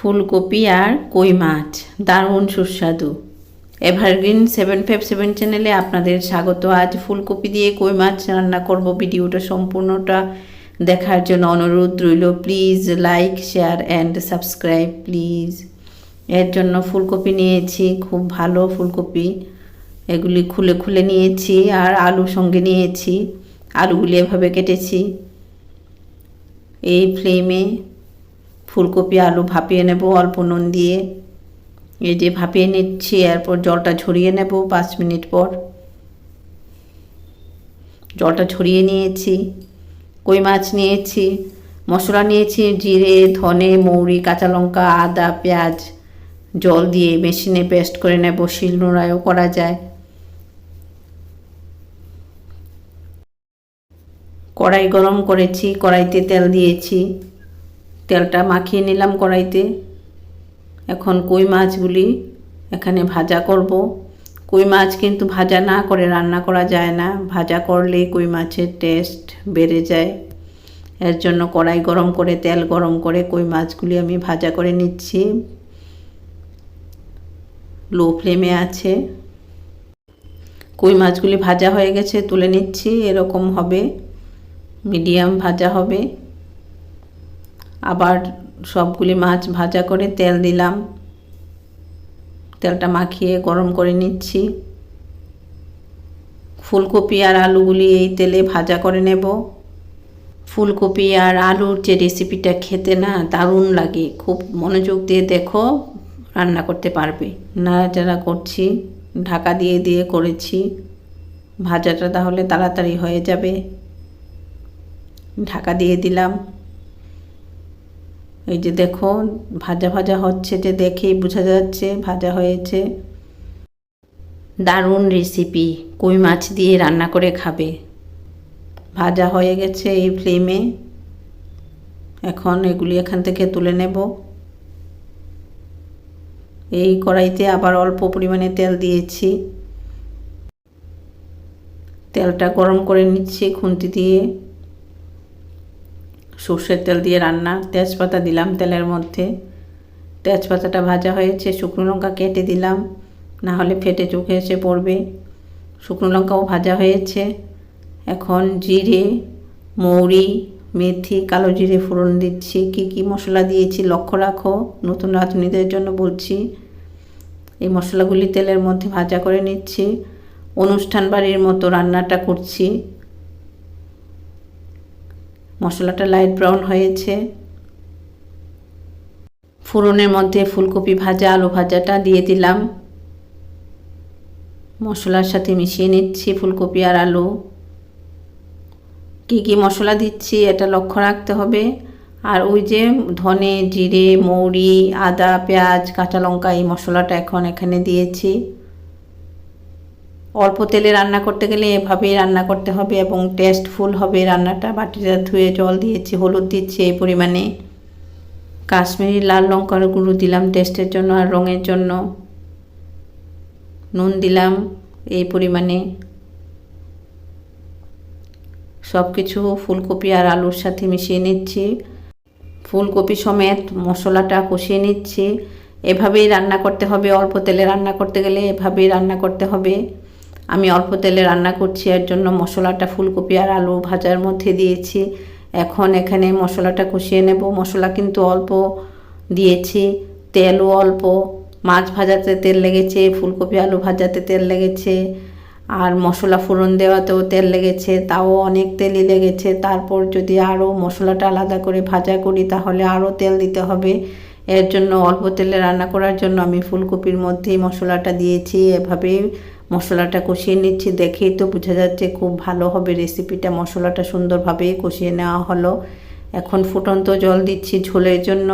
ফুলকপি আর কই মাছ। দারুণ সুস্বাদু। এভারগ্রিন সেভেন ফাইভ সেভেন চ্যানেলে আপনাদের স্বাগত। আজ ফুলকপি দিয়ে কই মাছ রান্না করব। ভিডিওটা সম্পূর্ণটা দেখার জন্য অনুরোধ রইল। Please like, share and subscribe please. এর জন্য ফুলকপি নিয়েছি, খুব ভালো ফুলকপি। এগুলি খুলে খুলে নিয়েছি আর আলু সঙ্গে নিয়েছি। আলুগুলি এভাবে কেটেছি। এই ফ্লেমে ফুলকপি, আলু ভাপিয়ে নেব, অল্প নুন দিয়ে। এই যে ভাপিয়ে নিচ্ছি, এরপর জলটা ঝরিয়ে নেব পাঁচ মিনিট পর। জলটা ছড়িয়ে নিয়েছি, কই মাছ নিয়েছি, মশলা নিয়েছি, জিরে, ধনে, মৌরি, কাঁচা লঙ্কা, আদা, পেঁয়াজ, জল দিয়ে মেশিনে পেস্ট করে নেব, শিল শিলনোড়ায়ও করা যায়। কড়াই গরম করেছি, কড়াইতে তেল দিয়েছি। তেলটা মাখিয়ে নিলাম কড়াইতে। এখন কই মাছগুলি এখানে ভাজা করব। কই মাছ কিন্তু ভাজা না করে রান্না করা যায় না। ভাজা করলে কই মাছের টেস্ট বেড়ে যায়। এর জন্য কড়াই গরম করে, তেল গরম করে কই মাছগুলি আমি ভাজা করে নিচ্ছি। লো ফ্লেমে আছে। কই মাছগুলি ভাজা হয়ে গেছে তুলে নিচ্ছি। এরকম হবে। মিডিয়াম ভাজা হবে। আবার সবগুলি মাছ ভাজা করে তেল দিলাম। তেলটা মাখিয়ে গরম করে নিচ্ছি। ফুলকপি আর আলুগুলি এই তেলে ভাজা করে নেব। ফুলকপি আর আলুর যে রেসিপিটা খেতে না দারুণ লাগে। খুব মনোযোগ দিয়ে দেখো, রান্না করতে পারবে। নাড়াচাড়া করছি, ঢাকা দিয়ে দিয়ে করেছি। ভাজাটা তাহলে তাড়াতাড়ি হয়ে যাবে। ঢাকা দিয়ে দিলাম। এই যে দেখো, ভাজা ভাজা হচ্ছে যে দেখেই বোঝা যাচ্ছে, ভাজা হয়েছে। দারুণ রেসিপি কই মাছ দিয়ে রান্না করে খাবে। ভাজা হয়ে গেছে এই ফ্লেমে এখন এগুলি এখান থেকে তুলে নেব। এই কড়াইতে আবার অল্প পরিমাণে তেল দিয়েছি। তেলটা গরম করে নিচ্ছি খুন্তি দিয়ে। সর্ষের তেল দিয়ে রান্না। তেজপাতা দিলাম তেলের মধ্যে। তেজপাতাটা ভাজা হয়েছে, শুকনো লঙ্কা কেটে দিলাম। না হলে ফেটে চোখে এসে পড়বে। শুকনো লঙ্কাও ভাজা হয়েছে। এখন জিরে, মৌরি, মেথি, কালো জিরে ফোড়ন দিচ্ছি। কি কি মশলা দিয়েছি লক্ষ্য রাখো। নতুন রাঁধুনিদের জন্য বলছি। এই মশলাগুলি তেলের মধ্যে ভাজা করে নিচ্ছি। অনুষ্ঠান বাড়ির মতো রান্নাটা করছি। মশলাটা লাইট ব্রাউন হয়েছে। ফোড়নের মধ্যে ফুলকপি ভাজা, আলু ভাজাটা দিয়ে দিলাম। মশলার সাথে মিশিয়ে নিচ্ছি ফুলকপি আর আলু। কী কী মশলা দিচ্ছি এটা লক্ষ্য রাখতে হবে। আর ওই যে ধনে, জিরে, মৌরি, আদা, পেঁয়াজ, কাঁচা লঙ্কা এই মশলাটা এখন এখানে দিয়েছি। অল্প তেলে রান্না করতে গেলে এভাবেই রান্না করতে হবে এবং টেস্টফুল হবে রান্নাটা। বাটিটা ধুয়ে জল দিয়েছি, হলুদ দিচ্ছি এই পরিমাণে। কাশ্মীরি লাল লঙ্কার গুঁড়ো দিলাম টেস্টের জন্য আর রঙের জন্য। নুন দিলাম এই পরিমাণে। সব কিছু ফুলকপি আর আলুর সাথে মিশিয়ে নিচ্ছি। ফুলকপি সমেত মশলাটা কষিয়ে নিচ্ছি। এভাবেই রান্না করতে হবে, অল্প তেলে রান্না করতে গেলে এভাবেই রান্না করতে হবে। আমি অল্প তেলে রান্না করছি, এর জন্য মশলাটা ফুলকপি আর আলু ভাজার মধ্যে দিয়েছি। এখন এখানে মশলাটা কষিয়ে নেব। মশলা কিন্তু অল্প দিয়েছি, তেলও অল্প। মাছ ভাজাতে তেল লেগেছে, ফুলকপি আলু ভাজাতে তেল লেগেছে, আর মশলা ফোড়ন দেওয়াতেও তেল লেগেছে, তাও অনেক তেলই লেগেছে। তারপর যদি আরও মশলাটা আলাদা করে ভাজা করি, তাহলে আরও তেল দিতে হবে। এর জন্য অল্প তেলে রান্না করার জন্য আমি ফুলকপির মধ্যেই মশলাটা দিয়েছি। এভাবেই মশলাটা কষিয়ে নিচ্ছি, দেখেই তো বোঝা যাচ্ছে খুব ভালো হবে রেসিপিটা মশলাটা সুন্দরভাবে কষিয়ে নেওয়া হলো। এখন ফুটন্ত জল দিচ্ছি ঝোলের জন্য।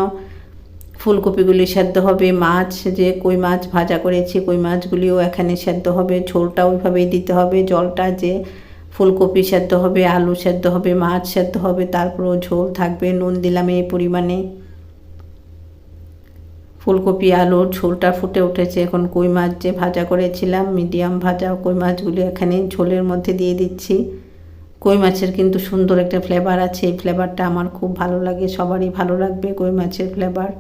ফুলকপিগুলি সেদ্ধ হবে, মাছ যে কই মাছ ভাজা করেছি, কই মাছগুলিও এখানে সেদ্ধ হবে। ঝোলটা ওইভাবেই দিতে হবে। জলটা যে ফুলকপি সেদ্ধ হবে, আলু সেদ্ধ হবে, মাছ সেদ্ধ হবে, তারপরও ঝোল থাকবে। নুন দিলাম এই পরিমাণে। ফুলকপি আলুর ঝোলটা ফুটে উঠেছে। এখন কই মাছ যে ভাজা করেছিলাম, মিডিয়াম ভাজা কই মাছগুলি এখানে ঝোলের মধ্যে দিয়ে দিচ্ছি। কই মাছের কিন্তু সুন্দর একটা ফ্লেভার আছে, এই ফ্লেভারটা আমার খুব ভালো লাগে, সবারই ভালো লাগবে কই মাছের ফ্লেভার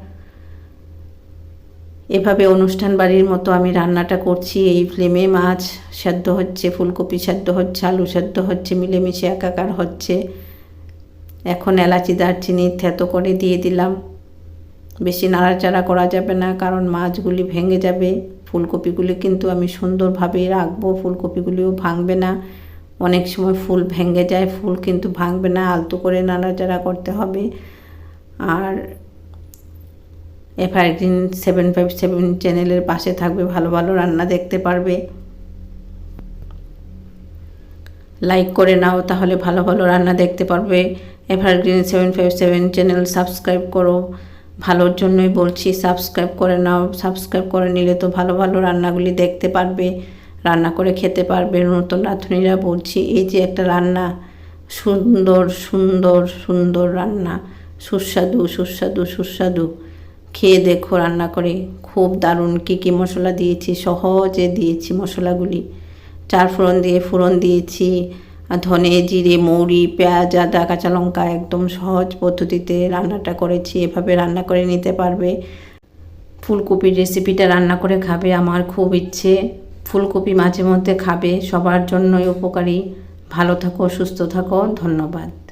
এভাবে অনুষ্ঠান বাড়ির মতো আমি রান্নাটা করছি, এই ফ্লেমে মাছ সেদ্ধ হচ্ছে, ফুলকপি সেদ্ধ হচ্ছে, আলু সেদ্ধ হচ্ছে, মিলেমিশে একাকার হচ্ছে। এখন এলাচি, দারচিনি, থেতো করে দিয়ে দিলাম। বেশি নাড়াচাড়া করা যাবে না, কারণ মাছগুলি ভেঙে যাবে। ফুলকপিগুলি কিন্তু আমি সুন্দরভাবে রাখব, ফুলকপিগুলিও ভাঙবে না। অনেক সময় ফুল ভেঙে যায়, ফুল কিন্তু ভাঙবে না, আলতো করে নাড়াচাড়া করতে হবে। আর এভারগ্রিন সেভেন ফাইভ সেভেন চ্যানেলের পাশে থাকবে, ভালো ভালো রান্না দেখতে পারবে। লাইক করে নাও, তাহলে ভালো ভালো রান্না দেখতে পারবে। Evergreen seven five seven channel subscribe করো। ভালোর জন্যই বলছি সাবস্ক্রাইব করে নাও। সাবস্ক্রাইব করে নিলে তো ভালো ভালো রান্নাগুলি দেখতে পারবে, রান্না করে খেতে পারবে। নতুন রাঁধুনিরা বলছি, এই যে একটা রান্না, সুন্দর সুন্দর সুন্দর রান্না। সুস্বাদু সুস্বাদু সুস্বাদু। খেয়ে দেখো রান্না করে। খুব দারুণ। কী কী মশলা দিয়েছি? সহজে দিয়েছি মশলাগুলি। চার ফোড়ন দিয়ে ফোড়ন দিয়েছি। ধনে, জিরে, মৌরি, পেঁয়াজ, আদা, কাঁচা লঙ্কা একদম সহজ পদ্ধতিতে রান্নাটা করেছি, এভাবে রান্না করে নিতে পারবে। ফুলকপির রেসিপিটা রান্না করে খাবে আমার খুব ইচ্ছে। ফুলকপি মাঝে মধ্যে খাবে, সবার জন্যই উপকারী। ভালো থাকো, সুস্থ থাকো, ধন্যবাদ।